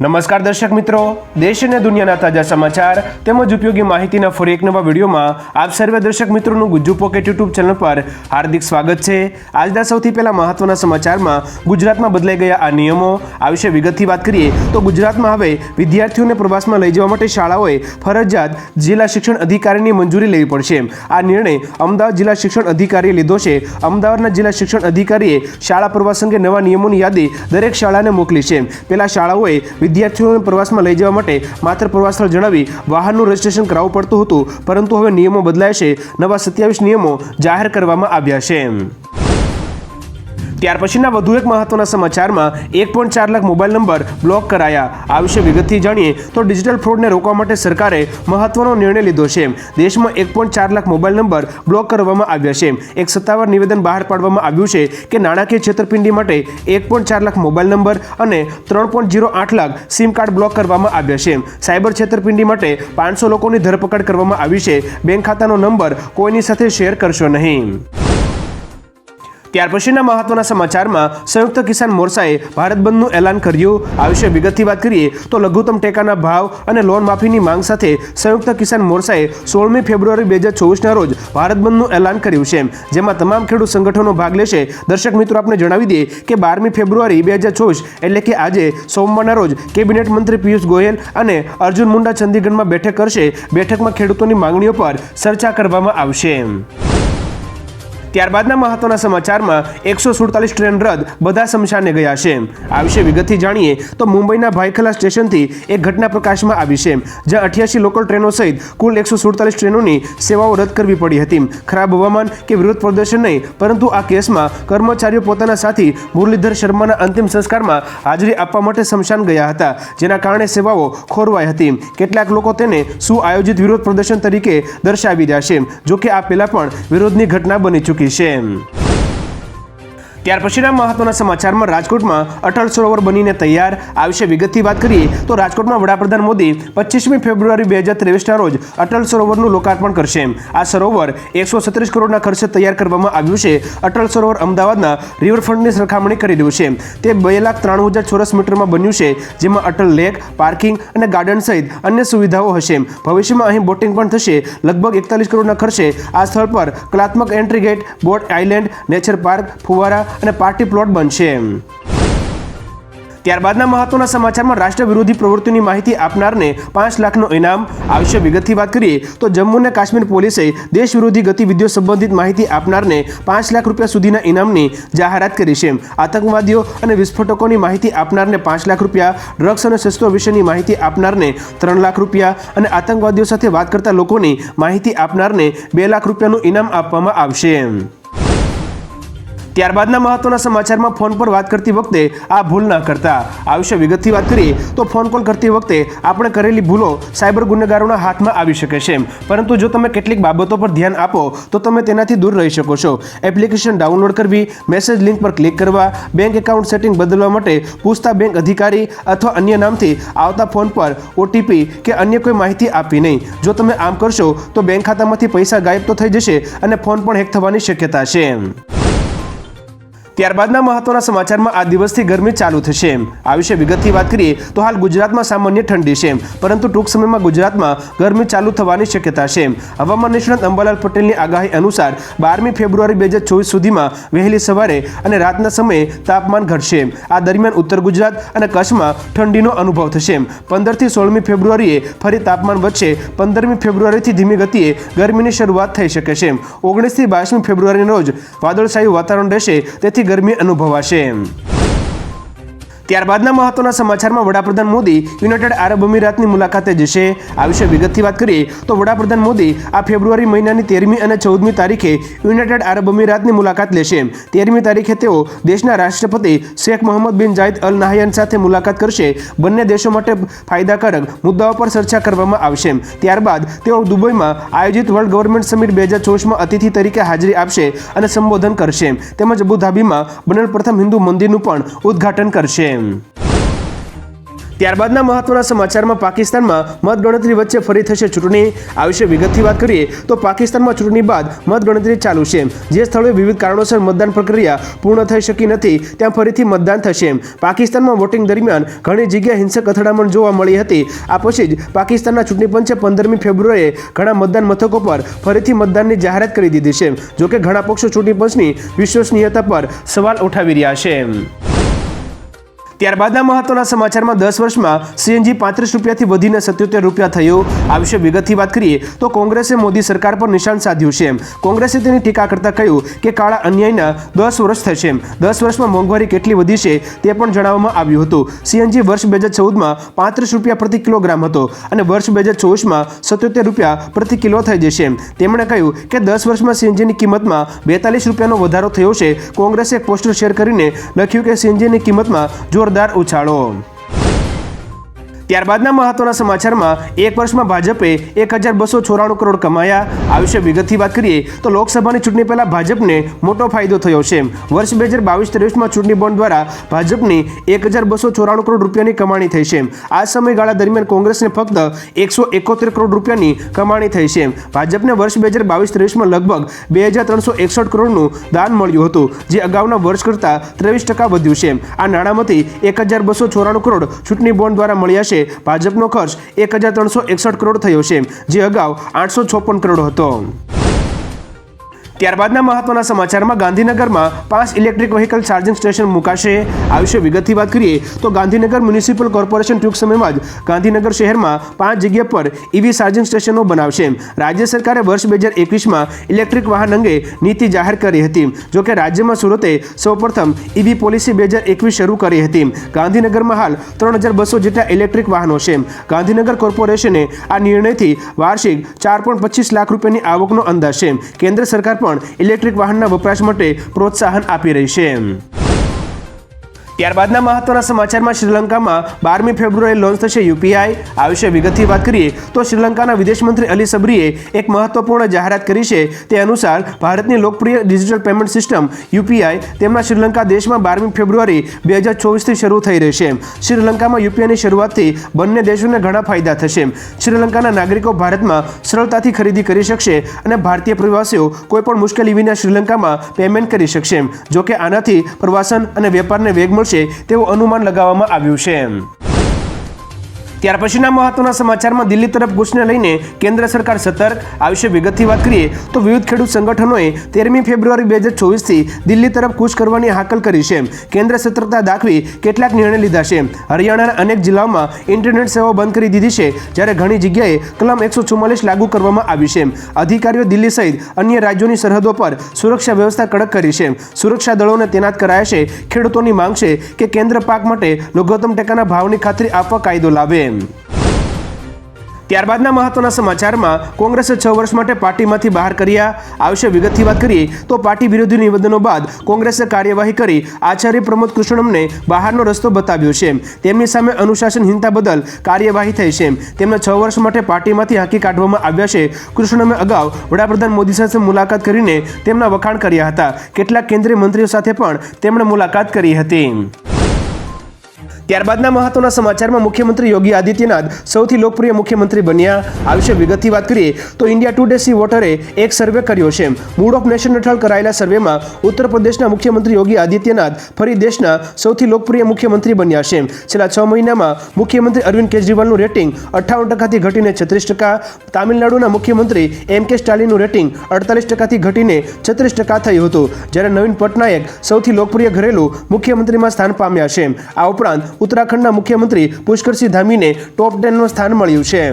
નમસ્કાર દર્શક મિત્રો. દેશ અને દુનિયાના તાજા સમાચાર તેમજ ઉપયોગી માહિતીના ફરી એક નવા વિડીયોમાં આપ સર્વે દર્શક મિત્રોનું ગુજ્જુ પોકેટ યુટ્યુબ ચેનલ પર હાર્દિક સ્વાગત છે. આજના સૌથી પહેલા મહત્વના સમાચારમાં ગુજરાતમાં બદલાઈ ગયા આ નિયમો. આ વિશે વિગતથી વાત કરીએ તો ગુજરાતમાં હવે વિદ્યાર્થીઓને પ્રવાસમાં લઈ જવા માટે શાળાઓએ ફરજિયાત જિલ્લા શિક્ષણ અધિકારીની મંજૂરી લેવી પડશે. આ નિર્ણય અમદાવાદ જિલ્લા શિક્ષણ અધિકારીએ લીધો છે. અમદાવાદના જિલ્લા શિક્ષણ અધિકારીએ શાળા પ્રવાસ અંગે નવા નિયમોની યાદી દરેક શાળાને મોકલી છે. પહેલાં શાળાઓએ વિદ્યાર્થીઓને પ્રવાસમાં લઈ જવા માટે માત્ર પ્રવાસ સ્થળ જણાવી વાહનનું રજીસ્ટ્રેશન કરાવવું પડતું હતું, પરંતુ હવે નિયમો બદલાય છે. નવા સત્યાવીસ નિયમો જાહેર કરવામાં આવ્યા છે. ત્યાર પછીના વધુ એક મહત્વના સમાચારમાં એક પોઈન્ટ ચાર લાખ મોબાઈલ નંબર બ્લોક કરાયા. આ વિશે વિગતથી જાણીએ તો ડિજિટલ ફ્રોડને રોકવા માટે સરકારે મહત્વનો નિર્ણય લીધો છે. દેશમાં એક પોઈન્ટ ચાર લાખ મોબાઈલ નંબર બ્લોક કરવામાં આવ્યા છે. એક સત્તાવાર નિવેદન બહાર પાડવામાં આવ્યું છે કે નાણાકીય છેતરપિંડી માટે એક પોઈન્ટ ચાર લાખ મોબાઈલ નંબર અને ત્રણ પોઈન્ટ જીરો આઠ લાખ સિમ કાર્ડ બ્લોક કરવામાં આવ્યા છે. સાયબર છેતરપિંડી માટે પાંચસો લોકોની ધરપકડ કરવામાં આવી છે. બેંક ખાતાનો નંબર કોઈની સાથે શેર કરશો નહીં. ત્યાર પછીના મહત્વના સમાચારમાં સંયુક્ત કિસાન મોરચાએ ભારત બંધનું એલાન કર્યું. આ વિશે વિગતથી વાત કરીએ તો લઘુત્તમ ટેકાના ભાવ અને લોન માફીની માંગ સાથે સંયુક્ત કિસાન મોરચાએ સોળમી ફેબ્રુઆરી બે હજાર ચોવીસના રોજ ભારત બંધનું એલાન કર્યું છે. જેમાં તમામ ખેડૂત સંગઠનો ભાગ લેશે. દર્શક મિત્રો, આપને જણાવી દઈએ કે બારમી ફેબ્રુઆરી બે હજાર ચોવીસ એટલે કે આજે સોમવારના રોજ કેબિનેટ મંત્રી પિયુષ ગોયલ અને અર્જુન મુંડા ચંદીગઢમાં બેઠક કરશે. બેઠકમાં ખેડૂતોની માંગણીઓ પર ચર્ચા કરવામાં આવશે. ત્યારબાદના મહત્વના સમાચારમાં એકસો સુડતાલીસ ટ્રેન રદ, બધા શમશાને ગયા છે. આ વિશે વિગતથી જાણીએ તો મુંબઈના ભાઈખલા સ્ટેશનથી એક ઘટના પ્રકાશમાં આવી છે, જ્યાં અઠ્યાસી લોકલ ટ્રેનો સહિત કુલ એકસો સુડતાલીસ ટ્રેનોની સેવાઓ રદ કરવી પડી હતી. ખરાબ હવામાન કે વિરોધ પ્રદર્શન નહીં, પરંતુ આ કેસમાં કર્મચારીઓ પોતાના સાથી મુરલીધર શર્માના અંતિમ સંસ્કારમાં હાજરી આપવા માટે શમશાન ગયા હતા, જેના કારણે સેવાઓ ખોરવાઈ હતી. કેટલાક લોકો તેને સુઆયોજિત વિરોધ પ્રદર્શન તરીકે દર્શાવી રહ્યા છે, જોકે આ પહેલાં પણ વિરોધની ઘટના બની ચૂકી છે ત્યાર પછીના મહત્વના સમાચારમાં રાજકોટમાં અટલ સરોવર બનીને તૈયાર, આ વિશે વિગતથી વાત કરીએ તો રાજકોટમાં વડાપ્રધાન મોદી પચીસમી ફેબ્રુઆરી બે હજાર ત્રેવીસના રોજ અટલ સરોવરનું લોકાર્પણ કરશે. આ સરોવર એકસો સત્રીસ કરોડના ખર્ચે તૈયાર કરવામાં આવ્યું છે. અટલ સરોવર અમદાવાદના રિવરફ્રન્ટની સરખામણી કરી રહ્યું છે. તે બે લાખ ત્રાણું હજાર ચોરસ મીટરમાં બન્યું છે, જેમાં અટલ લેક, પાર્કિંગ અને ગાર્ડન સહિત અન્ય સુવિધાઓ હશે. ભવિષ્યમાં અહીં બોટિંગ પણ થશે. લગભગ એકતાલીસ કરોડના ખર્ચે આ સ્થળ પર કલાત્મક entry gate, boat island, nature park, ફુવારા અને પાર્ટી પ્લોટ બનશે ત્યારબાદના મહત્વના સમાચારમાં રાષ્ટ્ર વિરોધી પ્રવૃત્તિની માહિતી આપનારને પાંચ લાખનું ઇનામ આવશે. વિગતથી વાત કરીએ તો જમ્મુ અને કાશ્મીર પોલીસે દેશ વિરોધી ગતિવિધિઓ સંબંધિત માહિતી આપનારને પાંચ લાખ રૂપિયા સુધીના ઇનામની જાહેરાત કરી છે આતંકવાદીઓ અને વિસ્ફોટકોની માહિતી આપનારને પાંચ લાખ રૂપિયા, ડ્રગ્સ અને શસ્ત્રો વિશેની માહિતી આપનારને ત્રણ લાખ રૂપિયા અને આતંકવાદીઓ સાથે વાત કરતા લોકોની માહિતી આપનારને બે લાખ રૂપિયાનું ઇનામ આપવામાં આવશે ત્યારબાદના મહત્વના સમાચારમાં ફોન પર વાત કરતી વખતે આ ભૂલ ના કરતા. આ વિશે વિગતથી વાત કરીએ તો ફોન કોલ કરતી વખતે આપણે કરેલી ભૂલો સાયબર ગુનેગારોના હાથમાં આવી શકે છે. પરંતુ જો તમે કેટલીક બાબતો પર ધ્યાન આપો, તો તમે તેનાથી દૂર રહી શકો છો. એપ્લિકેશન ડાઉનલોડ કરવી, મેસેજ લિંક પર ક્લિક કરવા, બેંક એકાઉન્ટ સેટિંગ બદલવા માટે પૂછતા બેંક અધિકારી અથવા અન્ય નામથી આવતા ફોન પર ઓટીપી કે અન્ય કોઈ માહિતી આપવી નહીં. જો તમે આમ કરશો, તો બેંક ખાતામાંથી પૈસા ગાયબ તો થઈ જશે અને ફોન પણ હેક થવાની શક્યતા છે. ત્યારબાદના મહત્વના સમાચારમાં આ દિવસથી ગરમી ચાલુ થશે. આ વિશે વિગતથી વાત કરીએ તો હાલ ગુજરાતમાં સામાન્ય ઠંડી છે, પરંતુ ટૂંક સમયમાં ગુજરાતમાં ગરમી ચાલુ થવાની શક્યતા છે. હવામાન નિષ્ણાત અંબાલાલ પટેલની આગાહી અનુસાર બારમી ફેબ્રુઆરી બે હજાર ચોવીસ સુધીમાં વહેલી સવારે અને રાતના સમયે તાપમાન ઘટશે. આ દરમિયાન ઉત્તર ગુજરાત અને કચ્છમાં ઠંડીનો અનુભવ થશે. પંદરથી સોળમી ફેબ્રુઆરીએ ફરી તાપમાન વધશે. પંદરમી ફેબ્રુઆરીથી ધીમી ગતિએ ગરમીની શરૂઆત થઈ શકે છે. ઓગણીસથી બાવીસમી ફેબ્રુઆરીના રોજ વાદળછાયું વાતાવરણ રહેશે. તેથી ગરમી અનુભવાશે. ત્યારબાદના મહત્વના સમાચારમાં વડાપ્રધાન મોદી યુનાઇટેડ આરબ અમીરાતની મુલાકાતે જશે. આ વિશે વિગતથી વાત કરીએ તો વડાપ્રધાન મોદી આ ફેબ્રુઆરી મહિનાની તેરમી અને ચૌદમી તારીખે યુનાઇટેડ આરબ અમીરાતની મુલાકાત લેશે. તેરમી તારીખે તેઓ દેશના રાષ્ટ્રપતિ શેખ મોહમ્મદ બિન જાયદ અલ નાહયાન સાથે મુલાકાત કરશે. બંને દેશો માટે ફાયદાકારક મુદ્દાઓ પર ચર્ચા કરવામાં આવશે. ત્યારબાદ તેઓ દુબઈમાં આયોજિત વર્લ્ડ ગવર્મેન્ટ સમિટ બે હજાર ચોવીસમાં અતિથિ તરીકે હાજરી આપશે અને સંબોધન કરશે. તેમજ અબુધાબીમાં બનેલ પ્રથમ હિન્દુ મંદિરનું પણ ઉદ્ઘાટન કરશે. ત્યારબાદના મહત્વના સમાચારમાં પાકિસ્તાનમાં મતગણતરી વચ્ચે ફરી થશે ચૂંટણી. આ વિશે વિગતથી વાત કરીએ તો પાકિસ્તાનમાં ચૂંટણી બાદ મતગણતરી ચાલુ છે. જે સ્થળોએ વિવિધ કારણોસર મતદાન પ્રક્રિયા પૂર્ણ થઈ શકી નથી, ત્યાં ફરીથી મતદાન થશે. પાકિસ્તાનમાં વોટિંગ દરમિયાન ઘણી જગ્યાએ હિંસક અથડામણ જોવા મળી હતી. આ પછી જ પાકિસ્તાનના ચૂંટણી પંચે પંદરમી ફેબ્રુઆરીએ ઘણા મતદાન મથકો પર ફરીથી મતદાનની જાહેરાત કરી દીધી છે, જોકે ઘણા પક્ષો ચૂંટણી પંચની વિશ્વસનીયતા પર સવાલ ઉઠાવી રહ્યા છે. ત્યારબાદના મહત્વના સમાચારમાં દસ વર્ષમાં સીએનજી પાંત્રીસ રૂપિયાથી વધીને સત્યોતેર રૂપિયા થયો. આ વિશે વિગતથી વાત કરીએ તો કોંગ્રેસે મોદી સરકાર પર નિશાન સાધ્યું છે કોંગ્રેસે તેની ટીકા કરતા કહ્યું કે કાળા અન્યાયના દસ વર્ષ થશે દસ વર્ષમાં મોંઘવારી કેટલી વધી છે તે પણ જણાવવામાં આવ્યું હતું. સીએનજી વર્ષ બે હજાર ચૌદમાં પાંત્રીસ રૂપિયા પ્રતિ કિલોગ્રામ હતો અને વર્ષ બે હજાર ચોવીસમાં સત્યોતેર રૂપિયા પ્રતિ કિલો થઈ જશે તેમણે કહ્યું કે દસ વર્ષમાં સીએનજીની કિંમતમાં બેતાલીસ રૂપિયાનો વધારો થયો છે. કોંગ્રેસે એક પોસ્ટર શેર કરીને લખ્યું કે સીએનજીની કિંમતમાં જોરદાર ઉછાળો. ત્યારબાદના મહત્વના સમાચારમાં એક વર્ષમાં ભાજપે એક હજાર બસો ચોરાણું કરોડ કમાયા. આ વિશે વિગતથી વાત કરીએ તો લોકસભાની ચૂંટણી પહેલાં ભાજપને મોટો ફાયદો થયો છે. વર્ષ બે હજાર બાવીસ ત્રેવીસમાં ચૂંટણી બોન્ડ દ્વારા ભાજપની એક હજાર બસો ચોરાણું કરોડ રૂપિયાની કમાણી થઈ છે. આ સમયગાળા દરમિયાન કોંગ્રેસને ફક્ત એકસો એકોતેર કરોડ રૂપિયાની કમાણી થઈ છે. ભાજપને વર્ષ બે હજાર બાવીસ ત્રેવીસમાં લગભગ બે હજાર ત્રણસો એકસઠ કરોડનું દાન મળ્યું હતું, જે અગાઉના વર્ષ કરતાં ત્રેવીસ ટકા વધ્યું છે. આ નાણાંમાંથી એક હજાર બસો ચોરાણું કરોડ ચૂંટણી બોન્ડ દ્વારા મળ્યા છે. ભાજપનો ખર્ચ એક હજાર ત્રણસો એકસઠ કરોડ થયો છે, જે અગાઉ આઠસો ચોપન કરોડ હતો. ત્યારબાદના મહત્વના સમાચારમાં ગાંધીનગરમાં પાંચ ઇલેક્ટ્રિક વ્હીકલ ચાર્જિંગ સ્ટેશન મુકાશે. આ વિશે વિગતથી વાત કરીએ તો ગાંધીનગર મ્યુનિસિપલ કોર્પોરેશન ટૂંક સમયમાં જ ગાંધીનગર શહેરમાં પાંચ જગ્યા પર ઇવી ચાર્જિંગ સ્ટેશનો બનાવશે. રાજ્ય સરકારે વર્ષ બે હજાર એકવીસમાં ઇલેક્ટ્રિક વાહન અંગે નીતિ જાહેર કરી હતી. જોકે રાજ્યમાં સુરતે સૌપ્રથમ ઈવી પોલિસી બે હજાર એકવીસ શરૂ કરી હતી. ગાંધીનગરમાં હાલ ત્રણ હજાર બસો જેટલા ઇલેક્ટ્રિક વાહનો છે. ગાંધીનગર કોર્પોરેશને આ નિર્ણયથી વાર્ષિક ચાર પોઈન્ટ પચીસ લાખ રૂપિયાની આવકનો અંદાજ છે. કેન્દ્ર સરકાર પણ ઇલેક્ટ્રિક વાહનના વપરાશ માટે પ્રોત્સાહન આપી રહી છે. ત્યારબાદના મહત્વના સમાચારમાં શ્રીલંકામાં બારમી ફેબ્રુઆરી લોન્ચ થશે યુપીઆઈ આ વિશે વિગતથી વાત કરીએ તો શ્રીલંકાના વિદેશ મંત્રી અલી સબરીએ એક મહત્વપૂર્ણ જાહેરાત કરી છે. તે અનુસાર ભારતની લોકપ્રિય ડિજિટલ પેમેન્ટ સિસ્ટમ યુપીઆઈ તેમના શ્રીલંકા દેશમાં બારમી ફેબ્રુઆરી બે હજાર ચોવીસથી શરૂ થઈ રહેશે શ્રીલંકામાં યુપીઆઈની શરૂઆતથી બંને દેશોને ઘણા ફાયદા થશે. શ્રીલંકાના નાગરિકો ભારતમાં સરળતાથી ખરીદી કરી શકશે અને ભારતીય પ્રવાસીઓ કોઈપણ મુશ્કેલી વિના શ્રીલંકામાં પેમેન્ટ કરી શકશે, જોકે આનાથી પ્રવાસન અને વેપારને વેગ મળશે. તેવું અનુમાન લગાવવામાં આવ્યું છે. ત્યાર પછીના મહત્વના સમાચારમાં દિલ્હી તરફ કૂચને લઈને કેન્દ્ર સરકાર સતર્ક, આ વિશે વિગતથી વાત કરીએ તો વિવિધ ખેડૂત સંગઠનોએ તેરમી ફેબ્રુઆરી બે હજાર ચોવીસથી દિલ્હી તરફ કૂચ કરવાની હાકલ કરી છે. કેન્દ્ર સતર્કતા દાખવી કેટલાક નિર્ણય લીધા છે. હરિયાણાના અનેક જિલ્લાઓમાં ઇન્ટરનેટ સેવાઓ બંધ કરી દીધી છે, જ્યારે ઘણી જગ્યાએ કલમ એકસો ચુમ્માલીસ લાગુ કરવામાં આવી છે. અધિકારીઓ દિલ્હી સહિત અન્ય રાજ્યોની સરહદો પર સુરક્ષા વ્યવસ્થા કડક કરી છે. સુરક્ષા દળોને તૈનાત કરાયા છે. ખેડૂતોની માંગ છે કે કેન્દ્ર પાક માટે લઘુત્તમ ટેકાના ભાવની ખાતરી આપવા કાયદો લાવે. ત્યારબાદના મહત્વના સમાચારમાં કોંગ્રેસે છ વર્ષ માટે પાર્ટીમાંથી બહાર કર્યા. આ વિશે વિગતથી વાત કરીએ તો પાર્ટી વિરોધી નિવેદનો બાદ કોંગ્રેસે કાર્યવાહી કરી આચાર્ય પ્રમોદ કૃષ્ણમને બહારનો રસ્તો બતાવ્યો છે. તેમની સામે અનુશાસનહીનતા બદલ કાર્યવાહી થઈ છે. તેમને છ વર્ષ માટે પાર્ટીમાંથી હાંકી કાઢવામાં આવ્યા છે. કૃષ્ણમે અગાઉ વડાપ્રધાન મોદી સાથે મુલાકાત કરીને તેમના વખાણ કર્યા હતા. કેટલાક કેન્દ્રીય મંત્રીઓ સાથે પણ તેમણે મુલાકાત કરી હતી. ત્યારબાદના મહત્વના સમાચારમાં મુખ્યમંત્રી યોગી આદિત્યનાથ સૌથી લોકપ્રિય મુખ્યમંત્રી બન્યા. આ વિશે વિગતથી વાત કરીએ તો ઇન્ડિયા ટુડે સી વોટરે એક સર્વે કર્યો છે. મૂડ ઓફ નેશન હેઠળ કરાયેલા સર્વેમાં ઉત્તર પ્રદેશના મુખ્યમંત્રી યોગી આદિત્યનાથ ફરી દેશના સૌથી લોકપ્રિય મુખ્યમંત્રી બન્યા છે. છેલ્લા છ મહિનામાં મુખ્યમંત્રી અરવિંદ કેજરીવાલનું રેટિંગ અઠ્ઠાવન ટકાથી ઘટીને છત્રીસ ટકા, તામિલનાડુના મુખ્યમંત્રી એમ કે સ્ટાલિનનું રેટિંગ અડતાલીસ ટકાથી ઘટીને છત્રીસ ટકા થયું હતું. જ્યારે નવીન પટનાયક સૌથી લોકપ્રિય ઘરેલું મુખ્યમંત્રીમાં સ્થાન પામ્યા છે. આ ઉપરાંત ઉત્તરાખંડના મુખ્યમંત્રી પુષ્કરસિંહ ધામીને ટોપ ટેનનું સ્થાન મળ્યું છે.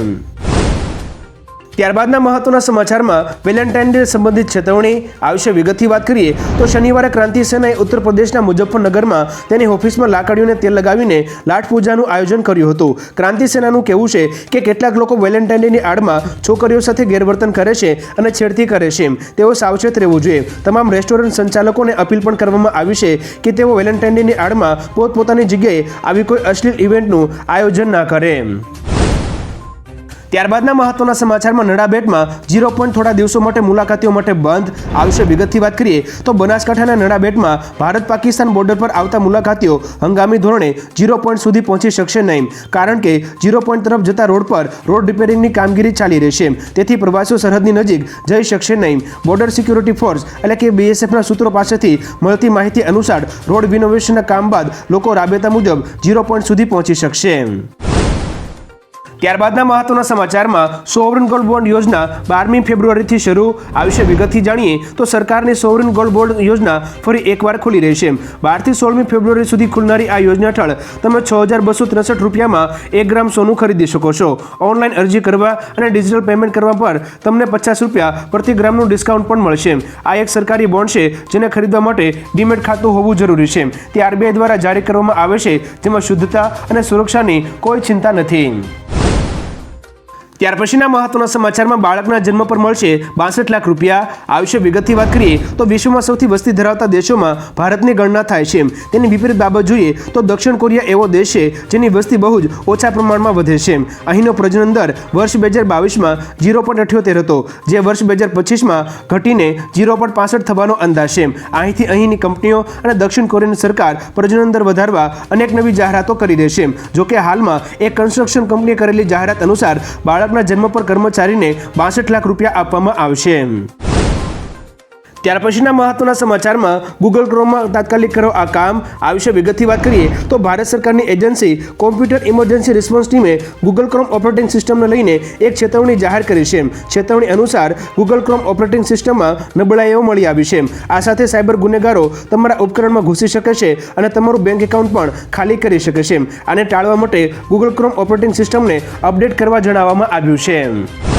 ત્યારબાદના મહત્વના સમાચારમાં વેલેન્ટાઇન ડે સંબંધિત ચેતવણી આ વિશે વિગતથી વાત કરીએ, તો શનિવારે ક્રાંતિ સેનાએ ઉત્તર પ્રદેશના મુઝફ્ફરનગરમાં તેની ઓફિસમાં લાકડીઓને તેલ લગાવીને લાઠ પૂજાનું આયોજન કર્યું હતું. ક્રાંતિ સેનાનું કહેવું છે કે કેટલાક લોકો વેલેન્ટાઇન ડેની આડમાં છોકરીઓ સાથે ગેરવર્તન કરે છે અને છેડતી કરે છે તેઓ સાવચેત રહેવું જોઈએ. તમામ રેસ્ટોરન્ટ સંચાલકોને અપીલ પણ કરવામાં આવી છે કે તેઓ વેલેન્ટાઇન ડેની આડમાં પોતપોતાની જગ્યાએ આવી કોઈ અશ્લીલ ઇવેન્ટનું આયોજન ના કરે ત્યારબાદના મહત્વના સમાચારમાં નડાબેટમાં ઝીરો પોઈન્ટ થોડા દિવસો માટે મુલાકાતીઓ માટે બંધ આ વિશે વિગતથી વાત કરીએ તો બનાસકાંઠાના નડાબેટમાં ભારત પાકિસ્તાન બોર્ડર પર આવતા મુલાકાતીઓ હંગામી ધોરણે ઝીરો પોઈન્ટ સુધી પહોંચી શકશે નહીં, કારણ કે ઝીરો પોઈન્ટ તરફ જતા રોડ પર રોડ રિપેરિંગની કામગીરી ચાલી રહેશે તેથી પ્રવાસીઓ સરહદની નજીક જઈ શકશે નહીં. બોર્ડર સિક્યુરિટી ફોર્સ એટલે કે બીએસએફના સૂત્રો પાસેથી મળતી માહિતી અનુસાર રોડ રિનોવેશનના કામ બાદ લોકો રાબેતા મુજબ ઝીરો પોઈન્ટ સુધી પહોંચી શકશે. ત્યારબાદના મહત્વના સમાચારમાં સોવરન ગોલ્ડ બોન્ડ યોજના બારમી ફેબ્રુઆરીથી શરૂ આ વિશે વિગતથી જાણીએ તો સરકારની સોવરન ગોલ્ડ બોન્ડ યોજના ફરી એકવાર ખુલી રહેશે બારથી સોળમી ફેબ્રુઆરી સુધી ખુલનારી આ યોજના હેઠળ તમે છ હજાર બસો ત્રેસઠ રૂપિયામાં એક ગ્રામ સોનું ખરીદી શકો છો. ઓનલાઈન અરજી કરવા અને ડિજિટલ પેમેન્ટ કરવા પર તમને પચાસ રૂપિયા પ્રતિ ગ્રામનું ડિસ્કાઉન્ટ પણ મળશે. આ એક સરકારી બોન્ડ છે જેને ખરીદવા માટે ડીમેટ ખાતું હોવું જરૂરી છે. તે આરબીઆઈ દ્વારા જારી કરવામાં આવે છે. જેમાં શુદ્ધતા અને સુરક્ષાની કોઈ ચિંતા નથી. ત્યાર પછીના મહત્વના સમાચારમાં બાળકના જન્મ પર મળશે બાસઠ લાખ રૂપિયા. આ વિશે વિગતથી વાત કરીએ તો વિશ્વમાં સૌથી વસ્તી ધરાવતા દેશોમાં ભારતની ગણના થાય છે. તેની વિપરીત બાબત જોઈએ તો દક્ષિણ કોરિયા એવો દેશ છે જેની વસ્તી બહુ જ ઓછા પ્રમાણમાં વધે છે. અહીંનો પ્રજનન દર વર્ષ બે હજાર બાવીસમાં ઝીરો પોઈન્ટ અઠ્યોતેર હતો, જે વર્ષ બે હજાર પચીસમાં ઘટીને ઝીરો પોઈન્ટ પાસઠ થવાનો અંદાજ છે. અહીંથી અહીંની કંપનીઓ અને દક્ષિણ કોરિયાની સરકાર પ્રજનન દર વધારવા અનેક નવી જાહેરાતો કરી છે. જોકે હાલમાં એક કન્સ્ટ્રક્શન કંપનીએ કરેલી જાહેરાત અનુસાર બાળકના જન્મ પર કર્મચારીને બાસઠ લાખ રૂપિયા આપવામાં આવશે. ત્યાર પછીના મહત્વના સમાચારમાં ગૂગલ ક્રોમમાં તાત્કાલિક કરો આ કામ. આ વિશે વિગતથી વાત કરીએ તો ભારત સરકારની એજન્સી કોમ્પ્યુટર ઇમરજન્સી રિસ્પોન્સ ટીમે ગૂગલ ક્રોમ ઓપરેટિંગ સિસ્ટમને લઈને એક ચેતવણી જાહેર કરી છે. ચેતવણી અનુસાર ગૂગલ ક્રોમ ઓપરેટિંગ સિસ્ટમમાં નબળાઈઓ મળી આવી છે. આ સાથે સાયબર ગુનેગારો તમારા ઉપકરણમાં ઘૂસી શકે છે અને તમારું બેંક એકાઉન્ટ પણ ખાલી કરી શકે છે. આને ટાળવા માટે ગૂગલ ક્રોમ ઓપરેટિંગ સિસ્ટમને અપડેટ કરવા જણાવવામાં આવ્યું છે.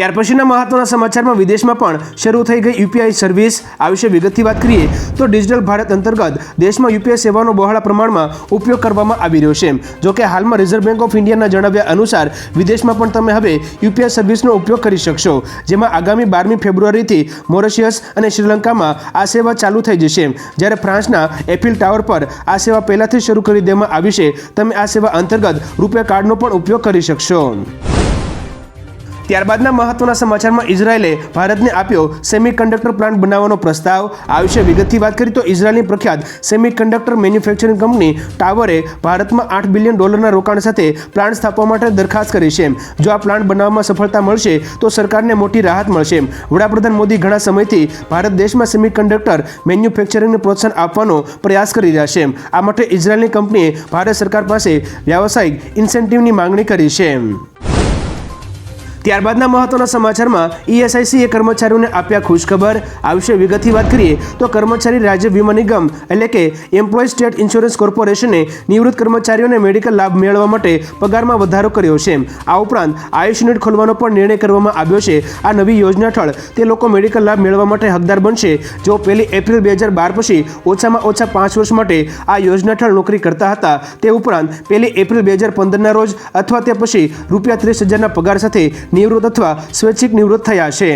ત્યાર પછીના મહત્વના સમાચારમાં વિદેશમાં પણ શરૂ થઈ ગઈ યુપીઆઈ સર્વિસ. આ વિશે વિગતથી વાત કરીએ તો ડિજિટલ ભારત અંતર્ગત દેશમાં યુપીઆઈ સેવાનો બહોળા પ્રમાણમાં ઉપયોગ કરવામાં આવી રહ્યો છે. જોકે હાલમાં રિઝર્વ બેંક ઓફ ઇન્ડિયાના જણાવ્યા અનુસાર વિદેશમાં પણ તમે હવે યુપીઆઈ સર્વિસનો ઉપયોગ કરી શકશો. જેમાં આગામી બારમી ફેબ્રુઆરીથી મોરેશિયસ અને શ્રીલંકામાં આ સેવા ચાલુ થઈ જશે. જ્યારે ફ્રાન્સના એફિલ ટાવર પર આ સેવા પહેલાથી શરૂ કરી દેવામાં આવી છે. તમે આ સેવા અંતર્ગત રૂપે કાર્ડનો પણ ઉપયોગ કરી શકશો. ત્યારબાદના મહત્વના સમાચારમાં ઇઝરાયેલે ભારતને આપ્યો સેમિકન્ડક્ટર પ્લાન્ટ બનાવવાનો પ્રસ્તાવ. આ વિશે વિગતથી વાત કરી તો ઇઝરાયેલની પ્રખ્યાત સેમિકન્ડક્ટર મેન્યુફેક્ચરિંગ કંપની ટાવરે ભારતમાં આઠ બિલિયન ડોલરના રોકાણ સાથે પ્લાન્ટ સ્થાપવા માટે દરખાસ્ત કરી છે. જો આ પ્લાન્ટ બનાવવામાં સફળતા મળશે, તો સરકારને મોટી રાહત મળશે. વડાપ્રધાન મોદી ઘણા સમયથી ભારત દેશમાં સેમિકન્ડક્ટર મેન્યુફેક્ચરિંગને પ્રોત્સાહન આપવાનો પ્રયાસ કરી રહ્યા છે. આ માટે ઇઝરાયેલની કંપનીએ ભારત સરકાર પાસે વ્યાવસાયિક ઇન્સેન્ટિવની માંગણી કરી છે. ત્યારબાદના મહત્વના સમાચારમાં ઈએસઆઈસીએ કર્મચારીઓને આપ્યા ખુશખબર. આ વિશે વિગતથી વાત કરીએ તો કર્મચારી રાજ્ય વીમા નિગમ, એટલે કે એમ્પ્લોય સ્ટેટ ઇન્સ્યોરન્સ કોર્પોરેશને નિવૃત્ત કર્મચારીઓને મેડિકલ લાભ મેળવવા માટે પગારમાં વધારો કર્યો છે. આ ઉપરાંત આયુષ યુનિટ ખોલવાનો પણ નિર્ણય કરવામાં આવ્યો છે. આ નવી યોજના હેઠળ તે લોકો મેડિકલ લાભ મેળવવા માટે હકદાર બનશે. જો પહેલી એપ્રિલ બે હજાર બાર પછી ઓછામાં ઓછા પાંચ વર્ષ માટે આ યોજના હેઠળ નોકરી કરતા હતા. તે ઉપરાંત પહેલી એપ્રિલ બે હજાર પંદરના રોજ અથવા તે પછી રૂપિયા ત્રીસ હજારના પગાર સાથે નિવૃત્ત અથવા સ્વૈચ્છિક નિવૃત્ત થયા છે.